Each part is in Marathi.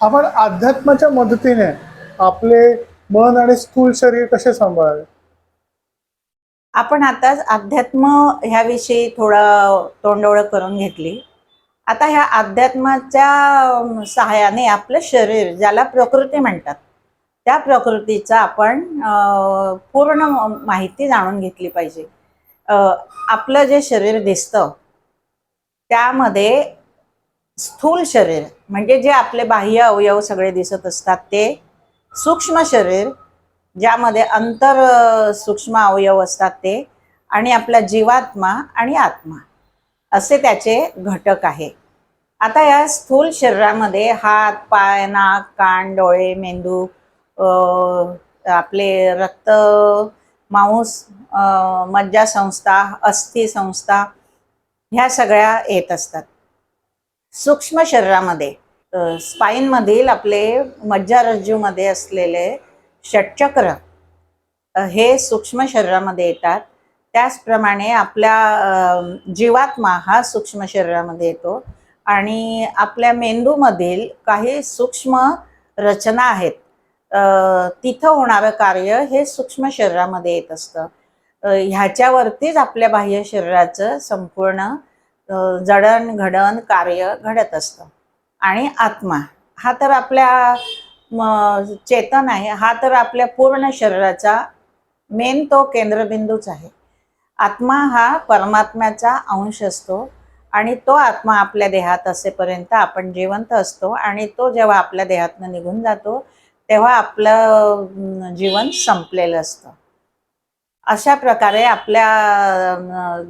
आपण अध्यात्माच्या मदतीने आपले मन आणि स्थूल शरीर कसे सांभाळावे? आपण आता अध्यात्म ह्याविषयी थोडं तोंडोळं करून घेतली. आता ह्या अध्यात्माच्या सहाय्याने आपलं शरीर ज्याला प्रकृती म्हणतात त्या प्रकृतीचा आपण पूर्ण माहिती जाणून घेतली पाहिजे. अ, आपलं जे शरीर दिसतं त्यामध्ये स्थूल शरीर म्हणजे जे आपले बाह्य अवयव सगळे दिसत असतात ते सूक्ष्म शरीर ज्यामध्ये अंतर सूक्ष्म अवयव असतात ते आणि आपला जीवात्मा आणि आत्मा असे त्याचे घटक आहे. आता या स्थूल शरीरामध्ये हात पाय नाक कान डोळे मेंदू आपले रक्त मांस अ, मज्जासंस्था अस्थिसंस्था ह्या सगळ्या येत असतात. सूक्ष्म शरीरामध्ये स्पाईनमधील आपले मज्जारज्जूमध्ये असलेले षटचक्र हे सूक्ष्म शरीरामध्ये येतात. त्याचप्रमाणे आपल्या जीवात्मा हा सूक्ष्म शरीरामध्ये येतो. आणि आपल्या मेंदूमधील काही सूक्ष्म रचना आहेत. तिथं होणारं कार्य हे सूक्ष्म शरीरामध्ये येत असतं. ह्याच्यावरतीच आपल्या बाह्य शरीराचं संपूर्ण जडणघडण जडण घडण कार्य घडत असतं. आणि आत्मा हा तर आपल्या चेतन आहे. हा तर आपल्या पूर्ण शरीराचा मेन तो केंद्रबिंदूच आहे. आत्मा हा परमात्म्याचा अंश असतो आणि तो आत्मा आपल्या देहात असेपर्यंत आपण जिवंत असतो आणि तो जेव्हा आपल्या देहातनं निघून जातो तेव्हा आपलं जीवन संपलेलं असतं. अशा प्रकारे आपल्या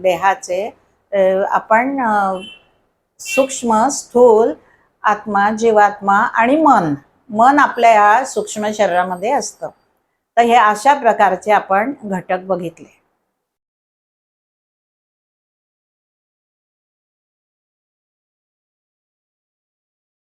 देहाचे आपण सूक्ष्म स्थूल आत्मा जीवात्मा आणि मन मन आपल्या या सूक्ष्म शरीरामध्ये असतं. तर हे अशा प्रकारचे आपण घटक बघितले.